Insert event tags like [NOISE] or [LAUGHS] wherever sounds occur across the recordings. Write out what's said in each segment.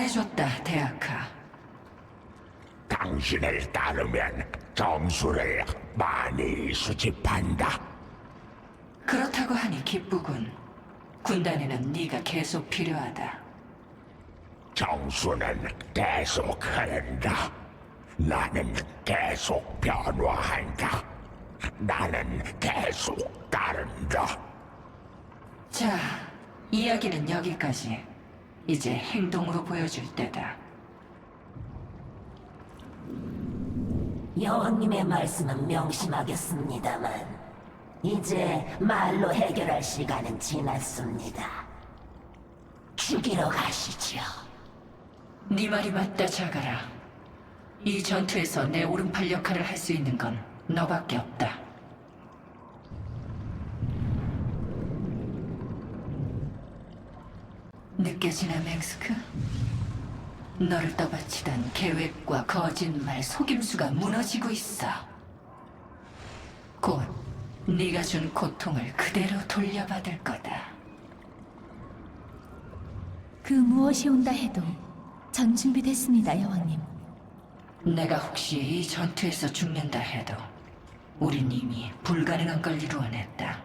잘해줬다, 대학하. 당신을 따르면 점수를 많이 수집한다. 그렇다고 하니 기쁘군. 군단에는 네가 계속 필요하다. 정수는 계속 흐른다. 나는 계속 변화한다. 나는 계속 따른다. 자, 이야기는 여기까지. 이제 행동으로 보여줄 때다. 여왕님의 말씀은 명심하겠습니다만 이제 말로 해결할 시간은 지났습니다. 죽이러 가시죠. 네 말이 맞다, 자가라. 이 전투에서 내 오른팔 역할을 할 수 있는 건 너밖에 없다. 느껴지나, 맹스크? 너를 떠받치던 계획과 거짓말, 속임수가 무너지고 있어. 곧 네가 준 고통을 그대로 돌려받을 거다. 그 무엇이 온다 해도 전 준비됐습니다, 여왕님. 내가 혹시 이 전투에서 죽는다 해도 우린 이미 불가능한 걸 이루어냈다.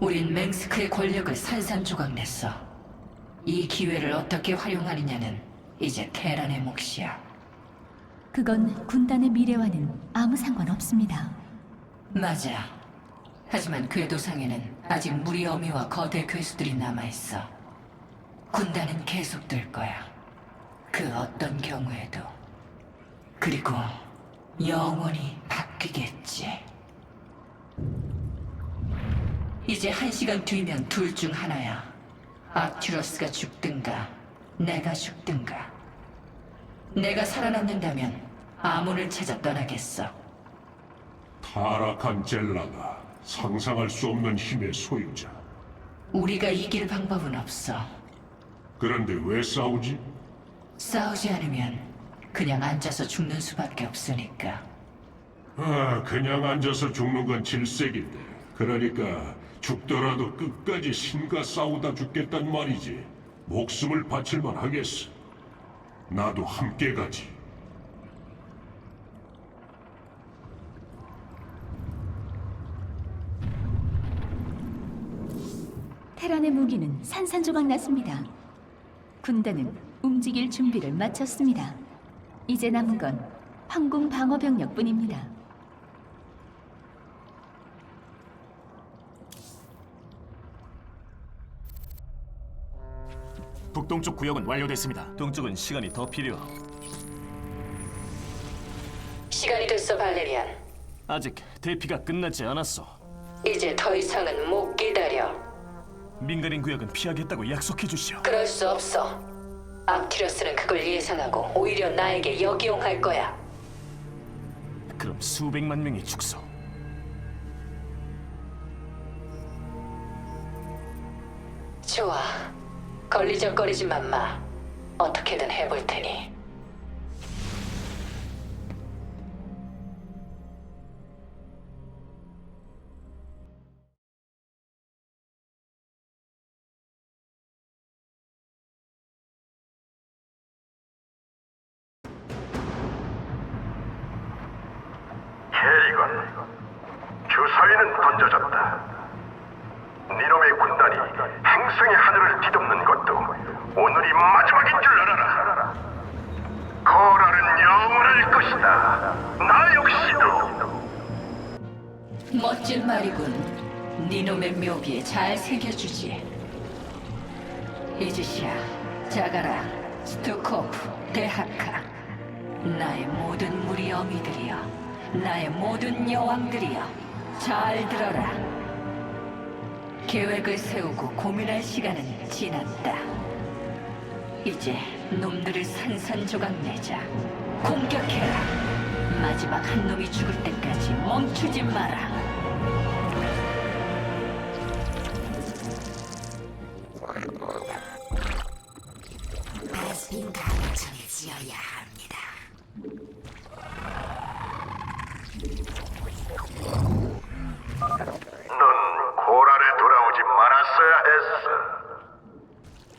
우린 맹스크의 권력을 산산조각 냈어. 이 기회를 어떻게 활용하느냐는 이제 테란의 몫이야. 그건 군단의 미래와는 아무 상관없습니다. 맞아. 하지만 궤도상에는 아직 무리 어미와 거대 괴수들이 남아있어. 군단은 계속될 거야. 그 어떤 경우에도. 그리고 영원히 바뀌겠지. 이제 한 시간 뒤면 둘 중 하나야. 아큐러스가 죽든가, 내가 죽든가. 내가 살아남는다면 아문을 찾아 떠나겠어. 타락한 젤라가 상상할 수 없는 힘의 소유자. 우리가 이길 방법은 없어. 그런데 왜 싸우지? 싸우지 않으면 그냥 앉아서 죽는 수밖에 없으니까. 아, 그냥 앉아서 죽는 건 질색인데. 그러니까 죽더라도 끝까지 신과 싸우다 죽겠단 말이지. 목숨을 바칠만 하겠어. 나도 함께 가지. 테란의 무기는 산산조각 났습니다. 군단은 움직일 준비를 마쳤습니다. 이제 남은 건 황궁 방어 병력뿐입니다. 북동쪽 구역은 완료됐습니다. 동쪽은 시간이 더 필요하오. 시간이 됐어, 발레리안. 아직 대피가 끝나지 않았어. 이제 더 이상은 못 기다려. 민간인 구역은 피하겠다고 약속해 주시오. 그럴 수 없어. 악티러스는 그걸 예상하고 오히려 나에게 역이용할 거야. 그럼 수백만 명이 죽소. 좋아. 걸리적거리지만 마. 어떻게든 해볼 테니. 주사위는 던져졌다. 니놈의 군단이 행성의 하늘을 뒤덮는 것도 오늘이 마지막인 줄 알아라. 거랄은 영원할 것이다. 나 역시도. 멋진 말이군. 니놈의 묘비에 잘 새겨주지. 이즈시아, 자가라, 스투코프, 데하카. 나의 모든 무리 어미들이여. 나의 모든 여왕들이여. 잘 들어라. 계획을 세우고 고민할 시간은 지났다. 이제 놈들을 산산조각 내자. 공격해라. 마지막 한 놈이 죽을 때까지 멈추지 마라. 베스핀 가문청에 지어야 합니다. 넌 고랄에 돌아오지 말았어야 했어.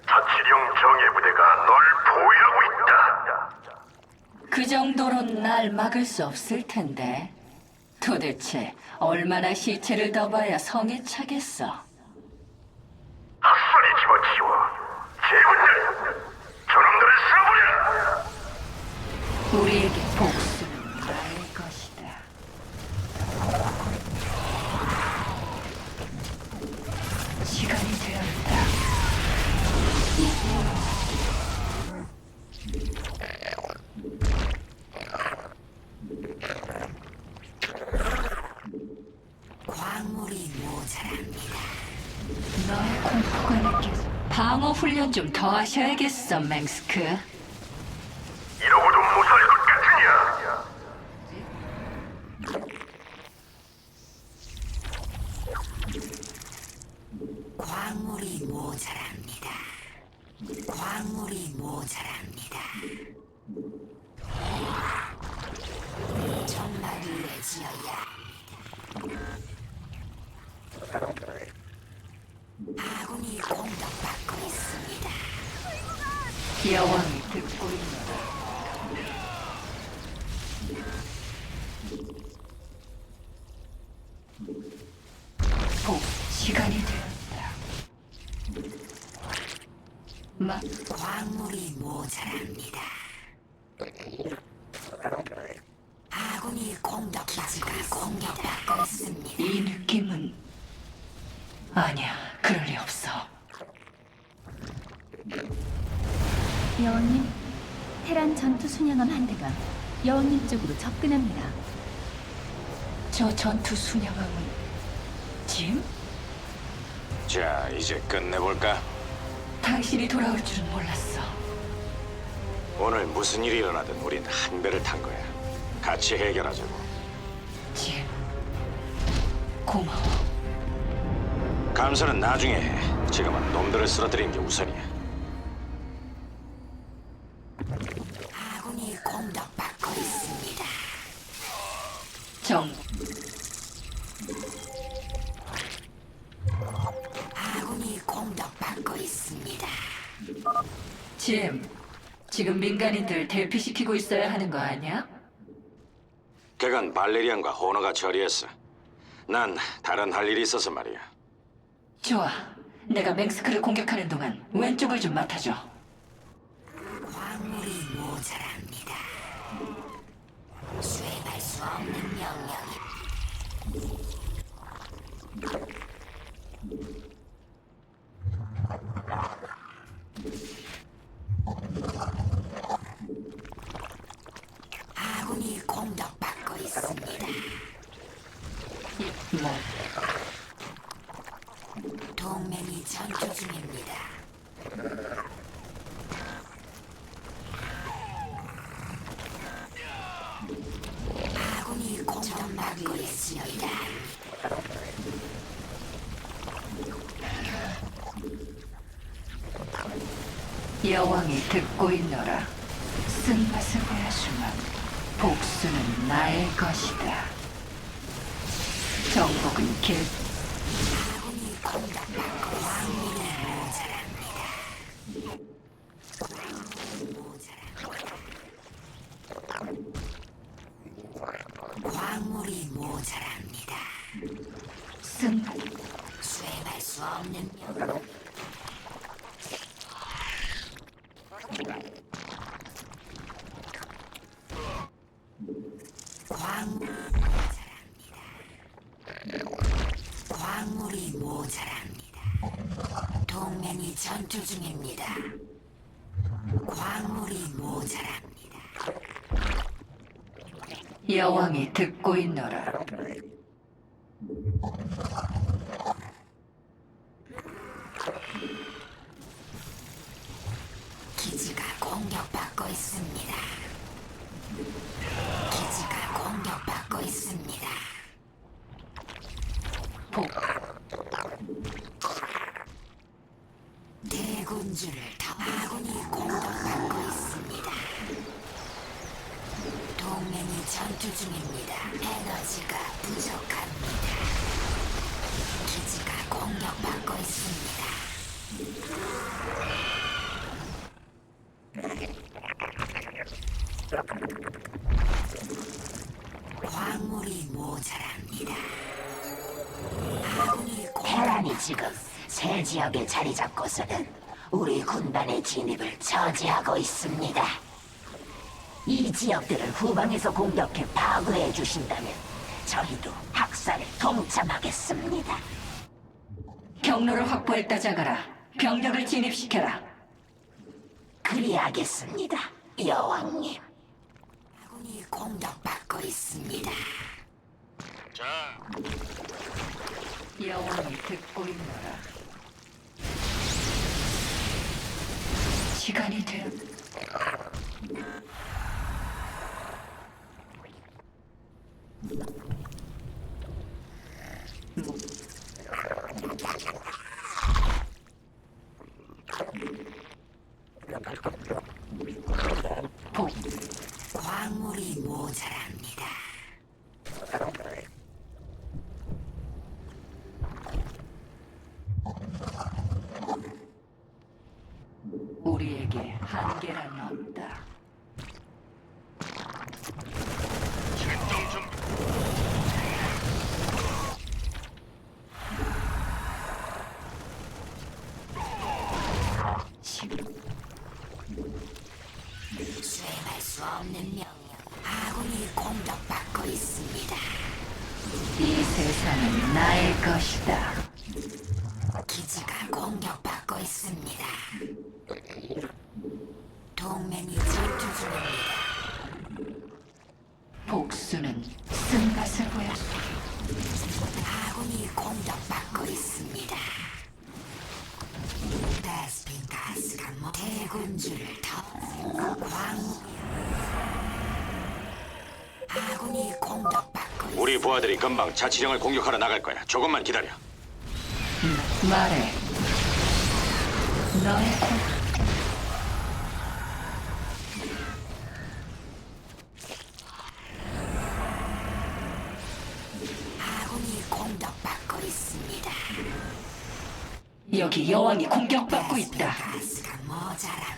자치령 정예부대가 널 그 정도로는 날 막을 수 없을 텐데. 도대체 얼마나 시체를 더 봐야 성에 차겠어? 헛소리 집어치워. 제군들, 저놈들을 쓸어버려. 우리에게 복수는 나의 것이다. 시간이 되었다. 광물이 모자랍니다. 너의 공포가 느껴져. 방어 훈련 좀 더 하셔야겠어, 맹스크. 이러고도 무사할 것 같으냐? 광물이 모자랍니다. 광물이 모자랍니다. 정말 유해지어야 합니다. 아군이 공격받고 있습니다. 여왕이 듣고 있노라. 복, 시간이 되었다. 마, 광물이 모자랍니다. 아군이 공격 기지가 공격받고 있습니다. 이 느낌은 아니야, 그럴 리 없어. 여왕님, 테란 전투 순양함 한 대가 여왕님 쪽으로 접근합니다. 저 전투 순양함은 짐? 자, 이제 끝내볼까? 당신이 돌아올 줄은 몰랐어. 오늘 무슨 일이 일어나든 우린 한 배를 탄 거야. 같이 해결하자고. 짐, 고마워. 감사는 나중에 해. 지금은 놈들을 쓰러뜨리는 게 우선이야. 아군이 공격받고 있습니다. 정, 짐, 지금 민간인들 대피시키고 있어야 하는 거 아니야? 그건 발레리안과 호너가 처리했어. 난 다른 할 일이 있어서 말이야. 좋아. 내가 맹스크를 공격하는 동안 왼쪽을 좀 맡아줘. 광물이 모자랍니다. 수행할 수 없는 명령이 아군이 공격받고 있습니다. 뭐, 동맹이 전투 중입니다. 아군이 공격받고 있습니다. 여왕이 듣고 있노라. 쓴맛을 보여주마. 복수는 나의 것이다. 정복은 길, 아군이 공격받고 광물이 모자랍니다. 광물이 모자랍니다. 쓴맛. 수행할 수 없는 명. 광물 모자랍니다. 광물이 모자랍니다. 동맹이 전투 중입니다. 광물이 모자랍니다. 여왕이 듣고 있노라. 기지가 공격받고 있습니다. 기지가 공격받고 있습니다. 복, 대군주를 더 아군이 공격받고 있습니다. 동맹이 전투 중입니다. 에너지가 부족합니다. 기지가 공격받고 있습니다. 광물이 모자랍니다. 아군이 테란이 지금 새 지역에 자리 잡고서는 우리 군단의 진입을 저지하고 있습니다. 이 지역들을 후방에서 공격해 파괴해 주신다면 저희도 학살에 동참하겠습니다. 경로를 확보했다 자가라. 병력을 진입시켜라. 그리하겠습니다, 여왕님. 아군이 공격받고 있습니다. 여왕이 듣고 있노라. 시간이 되었. 복, 광물이 모자랍니다. 우리에게 한계란 없다. 출동 중. 수행할 수 없는 명령. 아군이 공격받고 있습니다. 이 세상은 나의 것이다. 기지가 공격받고 있습니다. 동맹이 전투 중입니다. 복수는 쓴맛을 보였어. 아군이 공격받고 있습니다. 베스핀 가스가 뭐 대군주를 더 광. 아군이 공격받고 있 우리 부하들이 금방 자치령을 공격하러 나갈 거야. 조금만 기다려. 말해. 너의 고... 아군이 공격받고 있습니다. 여기 여왕이 공격받고 있다. 가스가 모자란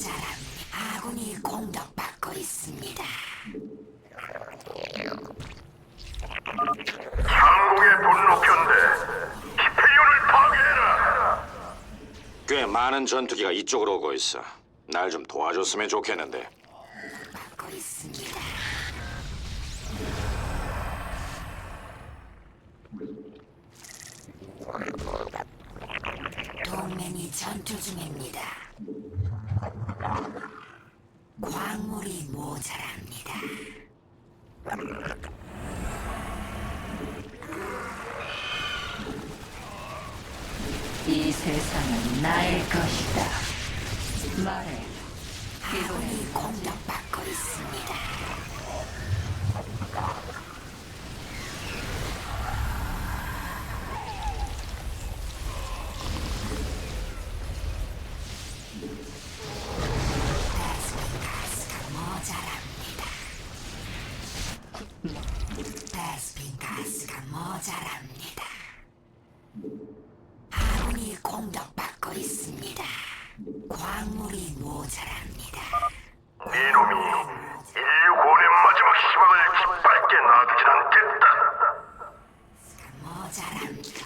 모자란 아군이 공격받고 있습니다. 상공의 분노 편대. 히페리온을 파괴해라. 꽤 많은 전투기가 이쪽으로 오고 있어. 날 좀 도와줬으면 좋겠는데. 가스가 모자랍니다. 아군이 공격받고 있습니다. 광물이 모자랍니다. 이놈이 인류 고의 마지막 희망을 짓밟게 놔두진 않겠다. 모자랍니다.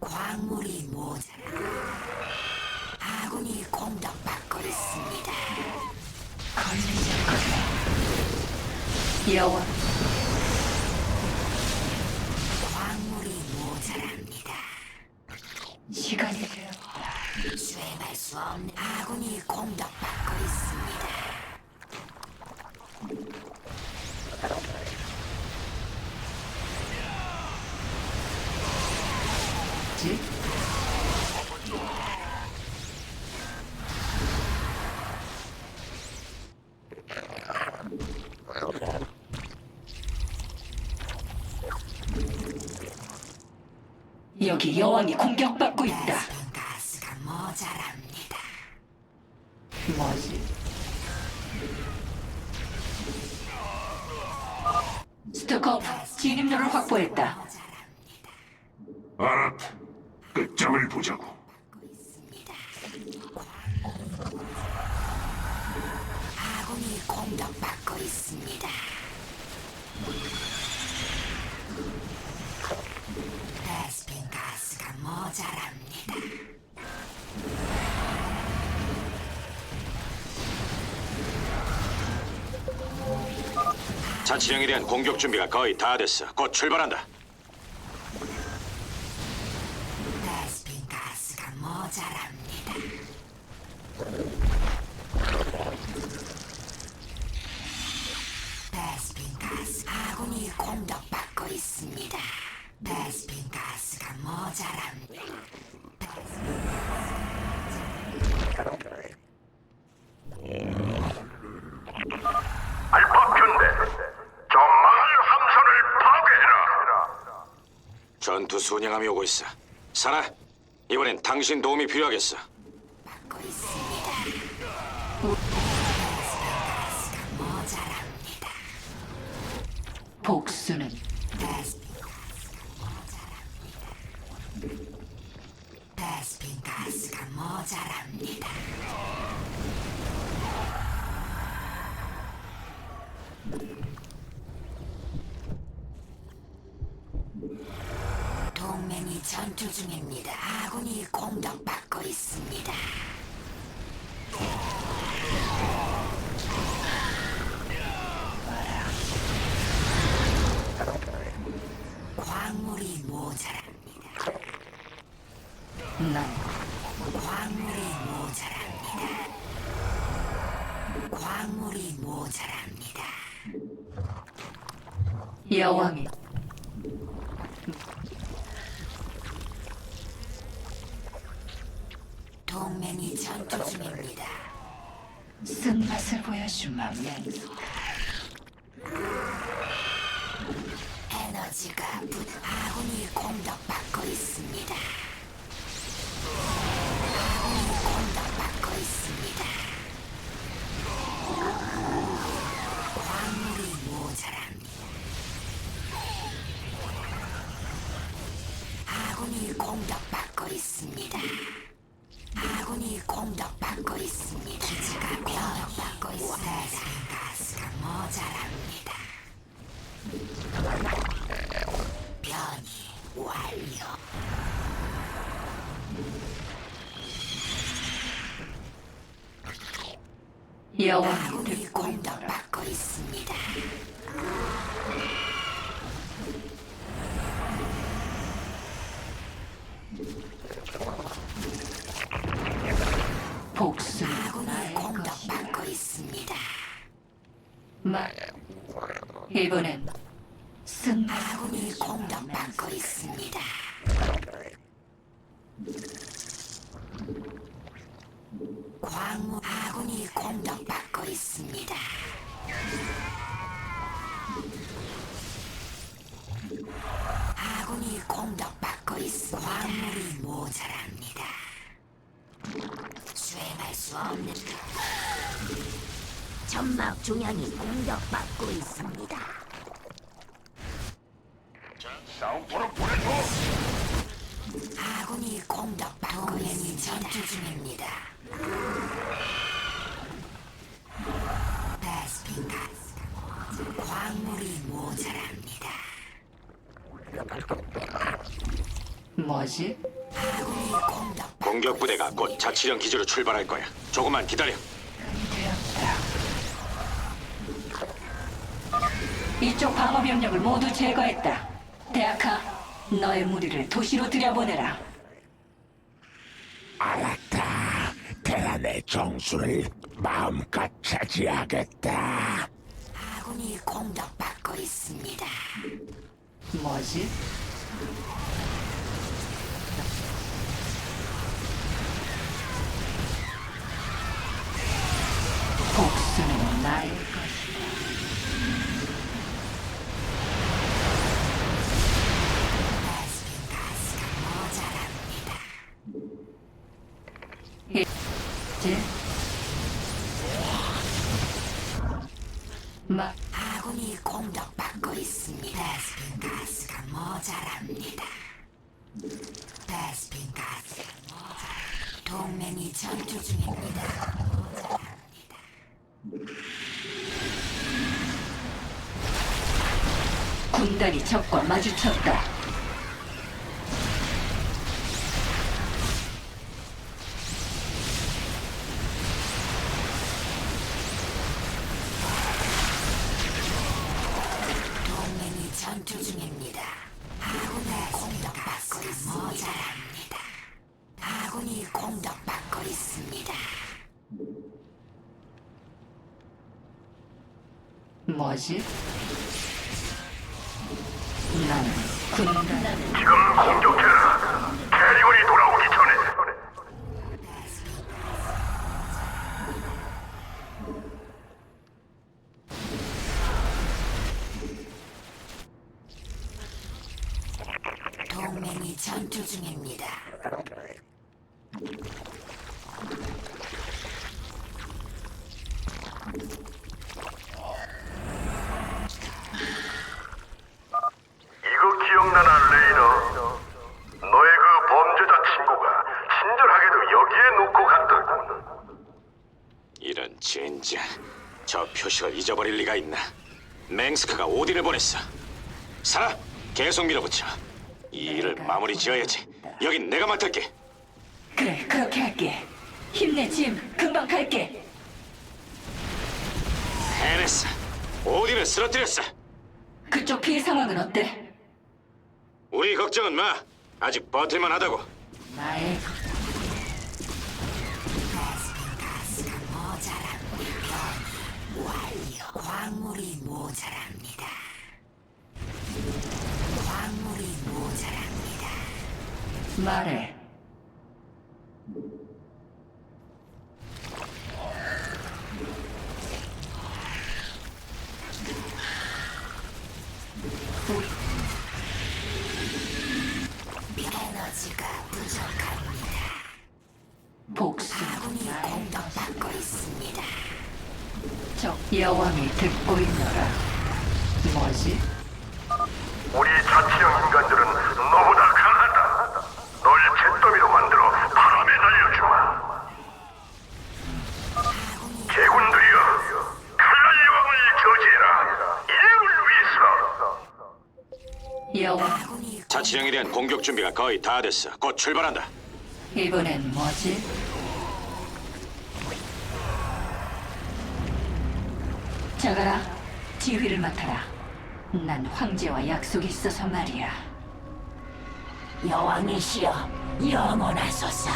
광물이 모자랍니다. 아군이 공격받고 있습니다. 걸리자 거야. 여왕, 광물이 모자랍니다. 시간이 되었다. 수행할 수 없는 아군이 공격받고 있습니다. 지? 여기 여왕이 공격받고 있다. 모자랍니다. 자치령에 대한 공격 준비가 거의 다 됐어. 곧 출발한다. 베스핀 가스가 모자랍니다. 베스핀 가스 아군이 공격받고 있습니다. 베스핀 가스가 모자랍니다. 알파 편대, 저 망할 함선을 파괴해라. 순양함이 오고 있어. 사나, 이번엔 당신 도움이 필요하겠어. 받고 있습니다. 모자랍니다. 복수는 베스핀 가스가 모자랍니다. 베스핀 가스가 모자랍니다. 동맹이 전투 중입니다. 아군이 공격받고 있습니다. 광물이 모자랍니다. 난 광물이 모자랍니다. 광물이 모자랍니다. 여왕이 동맹이 전투 중입니다. 쓴맛을 보여주마 맹수. 에너지가 부 아군이 공격받고 있습니다. 아군이 공격받고 있습니다. 광물이 모자랍니다. 아군이 공격받고 있습니다. 아군이 공격받고 있습니다. 기지가 공격받고 있습니다. 가스가 모자랍니다. 변이 완료. 여왕이 아군이 듣고 있노라. 공격받고 있습니다. 것이다. 공격받고 있습니다. 마 이번엔 보여주마 공격받고. 있습니다. 광무 아군이 공격받고 있습니다. 아군이 공격받고 있어 광물이 모자랍니다. 수행할 수 없는 점막 중앙이 공격받고 있습니다. 싸움터로 보내줘. 아군이 공격받고 있는 전투 중입니다. 베스핀 가스 광물이 모자랍니다. 뭐지? 아군이 공격 공격 부대가 곧 자치령 기지로 출발할 거야. 조금만 기다려. 이쪽 방어 병력을 모두 제거했다. 대학하, 너의 무리를 도시로 들여보내라. 알았다. 테란의 정수를 마음껏 차지하겠다. 아군이 공격받고 있습니다. 뭐지? 복수는 나의 제 마. 아군이 공격받고 있습니다. 데스핀 가스가 모자랍니다. 데스핀 가스 동맹이 전투 중입니다. 모자랍니다. 군단이 적과 마주쳤다. 지금 공격해라. 캐리건이 돌아오기 전에. 동맹이 전투 중입니다. 이거 기억나나 레이너? 너의 그 범죄자 친구가 친절하게도 여기에 놓고 갔더군. 이런 젠장. 저 표식을 잊어버릴 리가 있나? 맹스크가 오딘을 보냈어. 살아, 계속 밀어붙여. 이 일을 마무리 지어야지. 여긴 내가 맡을게. 그래 그렇게 할게. 힘내 짐. 금방 갈게. 해냈어. 오딘을 쓰러뜨렸어. 그쪽 피해 상황은 어때? 우리 걱정은 마. 아직 버틸만 하다고. 나의 모자랍니다. 광물이 모자랍니다. 말해. 에너지가 부족합니다. 복수. 아군이 공격받고 있습니다. 적 여왕이 듣고 있노라. 뭐지? 우리 자치령 인간들은 너보다 강하다. 널 잿더미로 만들어 바람에 날려주마. 제군들이여, 칼날 여왕을 저지해라. 인류를 위해서. 여왕. 자치령에 대한 공격 준비가 거의 다 됐어. 곧 출발한다. 이번엔 뭐지? 자가라, 지휘를 맡아라. 난 황제와 약속이 있어서 말이야. 여왕이시여 영원하소서.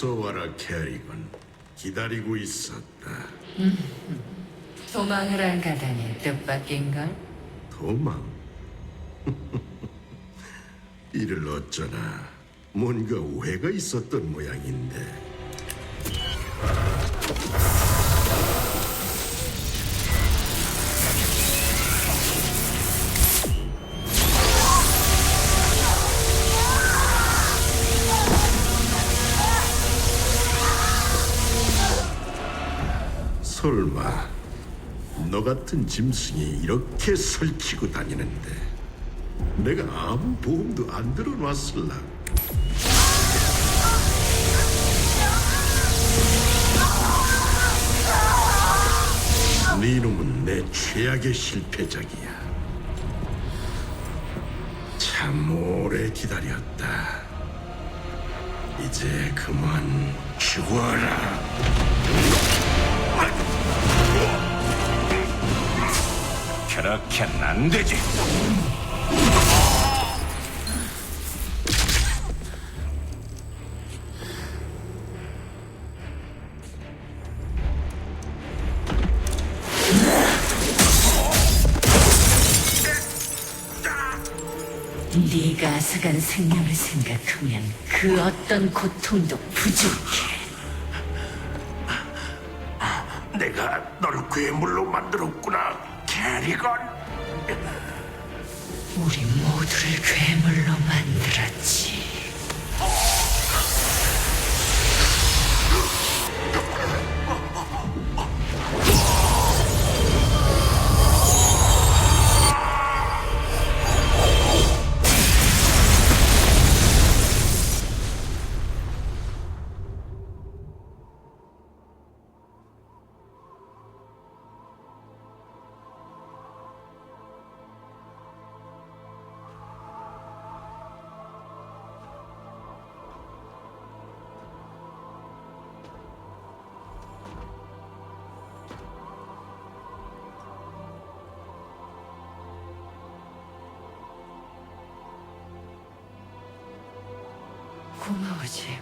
어서 와라 캐리건 기다리고 있었다 [LAUGHS] 도망을 안 가다니 뜻밖인걸? 도망 [LAUGHS] 이를 어쩌나 뭔가 오해가 있었던 모양인데. 설마 너 같은 짐승이 이렇게 설치고 다니는데 내가 아무 보험도 안 들어놨을라. 네 놈은 내 최악의 실패작이야. 참 오래 기다렸다. 이제 그만 죽어라. 그렇게는 안 되지. 네가 앗아간 생명을 생각하면 그 어떤 고통도 부족해. 내가 널 괴물로 만들었구나, 캐리건. 우리 모두를 괴물로 만들었지. 고마워, 짐.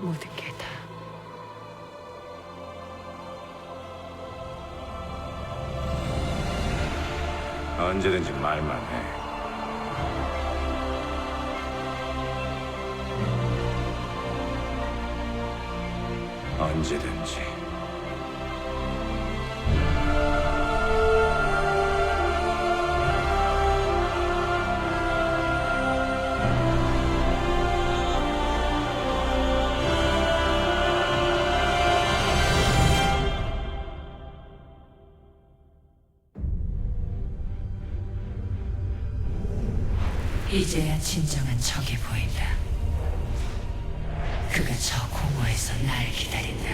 모든 게 다. 언제든지 말만 해. 언제든지. 이제야 진정한 적이 보인다. 그가 저 공허에서 날 기다린다.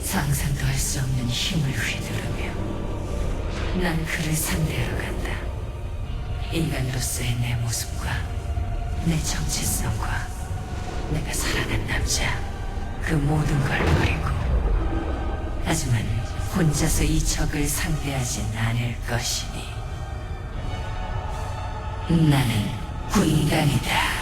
상상도 할 수 없는 힘을 휘두르며 난 그를 상대하러 간다. 인간으로서의 내 모습과 내 정체성과 내가 사랑한 남자 그 모든 걸 버리고 하지만 혼자서 이 적을 상대하진 않을 것이니 나는 군단이다.